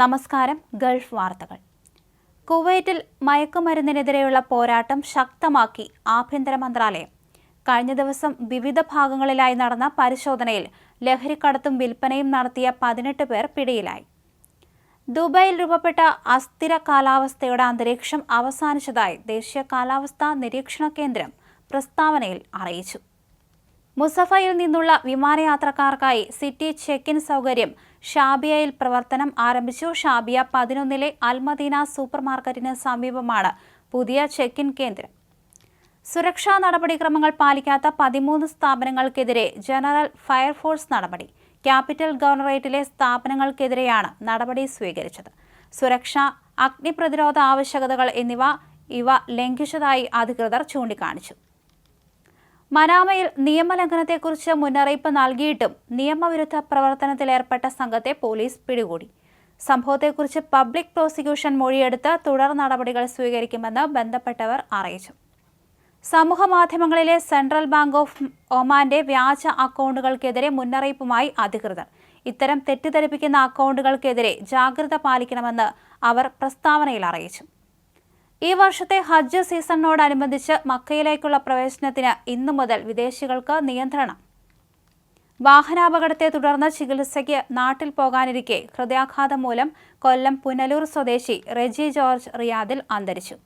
നമസ്കാരം ഗൾഫ് വാർത്തകൾ. കുവൈറ്റിൽ മയക്കുമരുന്നിനെതിരെയുള്ള പോരാട്ടം ശക്തമാക്കി ആഭ്യന്തര മന്ത്രാലയം. കഴിഞ്ഞ ദിവസം വിവിധ ഭാഗങ്ങളിലായി നടന്ന പരിശോധനയിൽ ലഹരിക്കടത്തും വിൽപ്പനയും നടത്തിയ പതിനെട്ട് പേർ പിടിയിലായി. ദുബായിൽ രൂപപ്പെട്ട അസ്ഥിര കാലാവസ്ഥയുടെ അന്തരീക്ഷം അവസാനിച്ചതായി ദേശീയ കാലാവസ്ഥാ നിരീക്ഷണ കേന്ദ്രം പ്രസ്താവനയിൽ അറിയിച്ചു. മുസഫയിൽ നിന്നുള്ള വിമാനയാത്രക്കാർക്കായി സിറ്റി ചെക്ക് ഇൻ സൗകര്യം. ഷാബിയയിൽ പ്രവർത്തനം ആരംഭിച്ചു. ഷാബിയ പതിനൊന്നിലെ അൽമദീന സൂപ്പർ മാർക്കറ്റിന് സമീപമാണ് പുതിയ ചെക്ക് ഇൻ കേന്ദ്രം. സുരക്ഷാ നടപടിക്രമങ്ങൾ പാലിക്കാത്ത പതിമൂന്ന് സ്ഥാപനങ്ങൾക്കെതിരെ ജനറൽ ഫയർഫോഴ്സ് നടപടി. ക്യാപിറ്റൽ ഗവർണറേറ്റിലെ സ്ഥാപനങ്ങൾക്കെതിരെയാണ് നടപടി സ്വീകരിച്ചത്. സുരക്ഷ അഗ്നിപ്രതിരോധ ആവശ്യകതകൾ എന്നിവ ഇവ ലംഘിച്ചതായി അധികൃതർ ചൂണ്ടിക്കാണിച്ചു. മനാമയിൽ നിയമലംഘനത്തെക്കുറിച്ച് മുന്നറിയിപ്പ് നൽകിയിട്ടും നിയമവിരുദ്ധ പ്രവർത്തനത്തിലേർപ്പെട്ട സംഘത്തെ പോലീസ് പിടികൂടി. സംഭവത്തെക്കുറിച്ച് പബ്ലിക് പ്രോസിക്യൂഷൻ മൊഴിയെടുത്ത് തുടർ നടപടികൾ സ്വീകരിക്കുമെന്ന് ബന്ധപ്പെട്ടവർ അറിയിച്ചു. സമൂഹ മാധ്യമങ്ങളിലെ സെൻട്രൽ ബാങ്ക് ഓഫ് ഒമാന്റെ വ്യാജ അക്കൗണ്ടുകൾക്കെതിരെ മുന്നറിയിപ്പുമായി അധികൃതർ. ഇത്തരം തെറ്റിദ്ധരിപ്പിക്കുന്ന അക്കൗണ്ടുകൾക്കെതിരെ ജാഗ്രത പാലിക്കണമെന്ന് അവർ പ്രസ്താവനയിൽ അറിയിച്ചു. ഈ വർഷത്തെ ഹജ്ജ് സീസണിനോടനുബന്ധിച്ച് മക്കയിലേക്കുള്ള പ്രവേശനത്തിന് ഇന്നു മുതൽ വിദേശികൾക്ക് നിയന്ത്രണം. വാഹനാപകടത്തെ തുടർന്ന് ചികിത്സയ്ക്ക് നാട്ടിൽ പോകാനിരിക്കെ ഹൃദയാഘാതം മൂലം കൊല്ലം പുനലൂർ സ്വദേശി റെജി ജോർജ് റിയാദിൽ അന്തരിച്ചു.